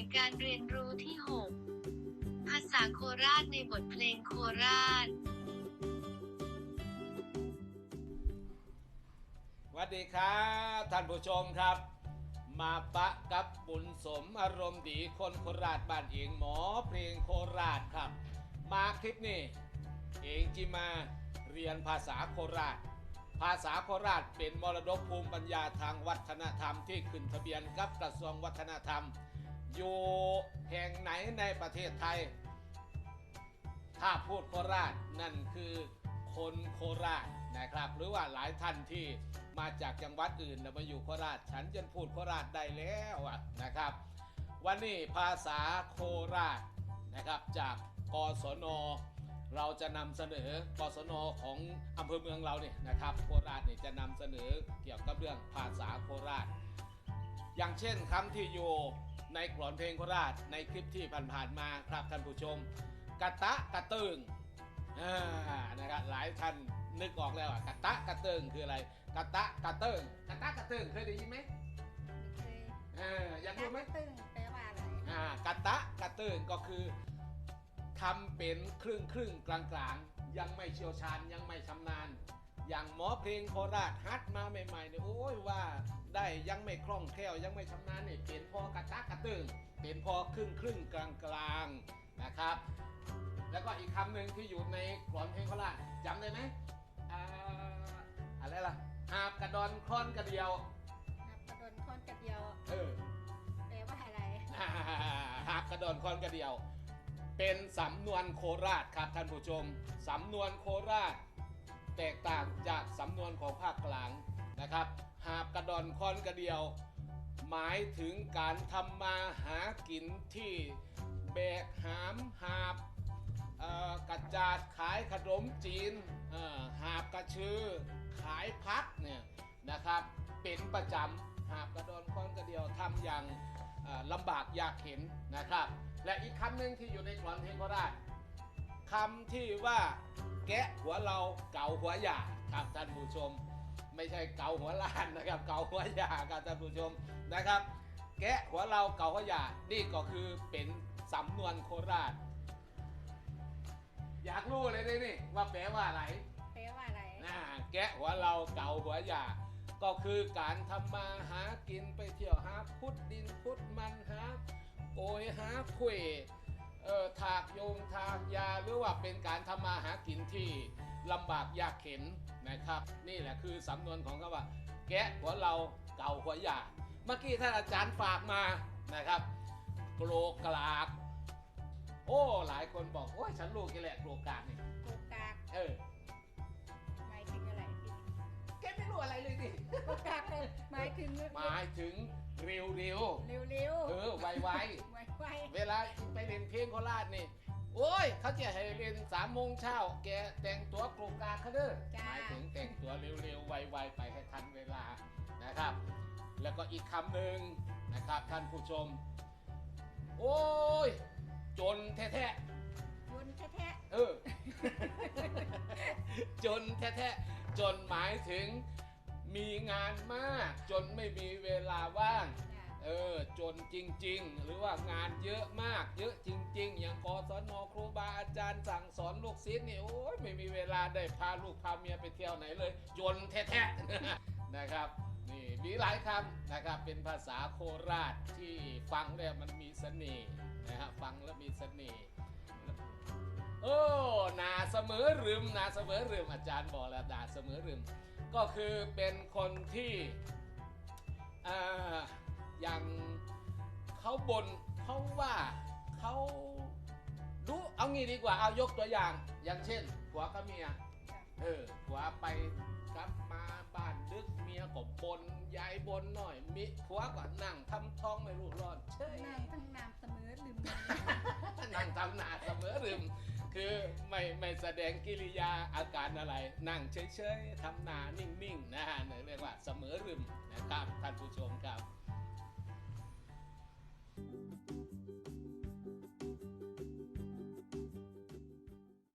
ยการเรียนรู้ที่ 6 ภาษาโคราชในบทเพลงโคราชสวัสดีครับท่านผู้ชมครับ มาปะกับบุญสมอารมณ์ดีคนโคราชบ้านเองหมอเพลงโคราชครับ มาคลิปนี้ เองจิมาเรียนภาษาโคราชภาษาโคราชเป็นมรดกภูมิปัญญาทางวัฒนธรรมที่ขึ้นทะเบียนกับกระทรวงวัฒนธรรม อยู่แห่งไหนในประเทศไทย ถ้าพูดโคราชนั่นคือคนโคราชนะครับ หรือว่าหลายท่านที่มาจากจังหวัดอื่นแล้วมาอยู่โคราช ฉันจนพูดโคราชได้แล้วนะครับ วันนี้ภาษาโคราชนะครับจากกศนเราจะนำเสนอกศนของอำเภอเมืองเราเนี่ยนะครับ โคราชเนี่ยจะนำเสนอเกี่ยวกับเรื่องภาษาโคราช อย่างเช่นคำที่อยู่ในกลอนเพลงโคราชในคลิปที่ผ่านๆมาครับท่านผู้ชมกะตะกะตึงนะครับหลายท่านนึกออกแล้วอะกะตะกะตึงคืออะไรกะตะกะตึงกะตะกะตึงเคยได้ยินไหมเคยเอออยากรู้ไหมตึงแปลว่าอะไรอ่ากะตะกะตึงก็คือทำเป็นครึ่งครึ่งกลางกลางๆยังไม่เชี่ยวชาญยังไม่ชำนาญ อย่างหมอเพลงโคราชฮัดมาใหม่ๆเนี่ยโอ้ยว่าได้ยังไม่คล่องแคล่วยังไม่ชำนาญเนี่ยเป็นพอกะตะกะตึงเป็นพอครึ่งครึ่งกลางกลางๆนะครับ แล้วก็อีกคำหนึ่งที่อยู่ในกลอนเพลงโคราชจำได้ไหมอ่าอะไรล่ะหาบกระดอนคอนกระเดียวครับกระโดนคนกระเดียวเออแปลว่าอะไรอ่าหาบกระดอนคอนกระเดียว เป็นสำนวนโคราชครับท่านผู้ชมสำนวนโคราช แตกต่างจากสำนวนของภาคกลางนะครับ หาบกระดอนคอนกระเดียว หมายถึงการทำมาหากินที่แบกหามหาบกระจาดขายขนมจีนหาบกระชือ ขายพักเนี่ยนะครับเป็นประจำหาบกระดอนคอนกระเดียวทำอย่างลำบากยากเข็นนะครับ และอีกคำหนึ่งที่อยู่ในกลอนเพลงโคราชคำที่ว่า แกะหัวเราเก่าหัวหย่าครับท่านผู้ชม ไม่ใช่เกาหัวล้านนะครับ เกาหัวหย่าครับท่านผู้ชมนะครับ แกะหัวเราเกาหัวหย่านี่ก็คือเป็นสำนวนโคราช อยากรู้เลยดินี่ว่าแปลว่าอะไรแปลว่าอะไรนะแกะหัวเราเกาหัวหย่าก็คือการทำมาหากินไปเที่ยวหาพุดดินพุดมันหาโกยหาคุยเอ่อถากโยงถากยาหรือว่าเป็นการทำมาหากินที่ลำบากยากเข็นนะครับ นี่แหละคือสำนวนของคำว่า แกะหัวเราเกาหัวหย่าเมื่อกี้ท่านอาจารย์ฝากมานะครับโกรกกลาก โอ้หลายคนบอกโอ้ยฉันรู้กี่แหละโกรกกลากนี่โกกากเออหมายถึงอะไรพี่แกไม่รู้อะไรเลยดิโกกากเลยหมายถึงหมายถึงเร็วเร็วเร็วเร็วๆเออไวไวไวไวๆ เวลาไปเรียนเพลงโคราชนี่ โอ้ย เขาจะให้เรียนสามโมงเช้า แกแต่งตัวโกรกกลากเขาเด้อหมายถึงแต่งตัวเร็วๆ ไวๆ ไปให้ทันเวลานะครับ แล้วก็อีกคำหนึ่งนะครับท่านผู้ชม โอ้ย จนแท้ๆยนแท้ เออ จนแท้ๆจนหมายถึงมีงานมาก จนไม่มีเวลาว่างๆจ้ะ เออจ นจริง ๆ หรือว่างานเยอะมากเยอะจริง ๆ อย่างกศนครูบาอาจารย์สั่งสอนลูกศิษย์นี่โอ้ยไม่มีเวลาได้พาลูกพาเมียไปเที่ยวไหนเลย จนแท้ๆนะครับนี่มีหลายคำนะครับเป็นภาษาโคราชที่ฟังแล้วมันมีเสน่ห์นะครับฟังแล้วมีเสน่ห์โอ้นาเสมอรึมนาเสมอรึมอาจารย์บอกแล้วนาเสมอรึม ก็คือเป็นคนที่ เขาบนเขาว่าเขาดูเอางี้ดีกว่าเอายกตัวอย่าง อย่างเช่นผัวกับเมียจ้ะเออผัวไปกลับมาบ้านดึกเมียก็บนยายบนหน่อยมิผัวก็นั่งทำท้องไม่รู้ร้อนเฉยนั่งทั้งน้ำเสมอลืมนั่งทำหนาเสมอรึมคือไม่ไม่แสดงกิริยาอาการอะไร นั่งเฉยๆทำหนานิ่งๆนะฮะเรียกว่าเสมอรึมนะครับท่านผู้ชมครับ